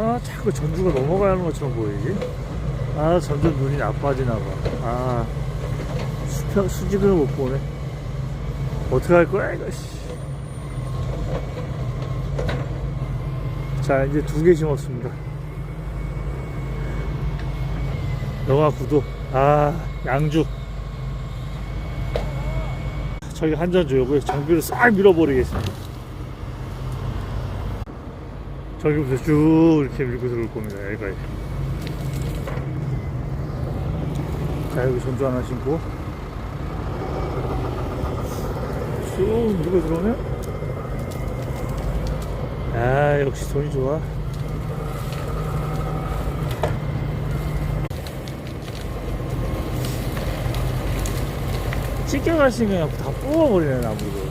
아 자꾸 전주가 넘어가야 하는 것처럼 보이지? 아 점점 눈이 나빠지나 봐아 수평 수직을 못 보네. 어떻게 할 거야 이거 씨. 자 이제 두 개 심었습니다. 영화 구도. 아 양주. 저기 한잔 줘요 정비를 싹 밀어버리겠습니다 저기부터 쭉 이렇게 밀고 들어올 겁니다. 여기까지 자 여기 전주 하나 신고. 쭉 밀고 들어오면? 아 역시 손이 좋아. 수 있는 다 뽑아버리네 나무를